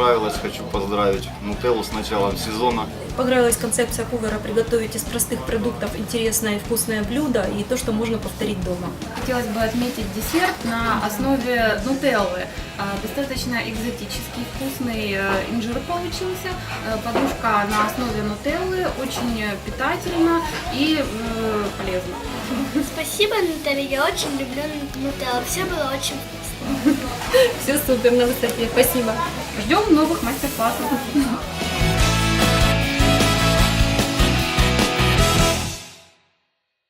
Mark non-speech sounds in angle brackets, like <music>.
понравилось. Хочу поздравить Нутеллу с началом сезона. Понравилась концепция повара приготовить из простых продуктов интересное и вкусное блюдо и то, что можно повторить дома. Хотелось бы отметить десерт на основе нутеллы. А, Достаточно экзотический, вкусный э, инжир получился. Э, Подушка на основе нутеллы, очень питательно и э, полезно. Спасибо, Наталья. Я очень люблю нутеллу. Все было очень вкусно. <laughs> Все супер на высоте. Спасибо. Ждем новых мастер-классов.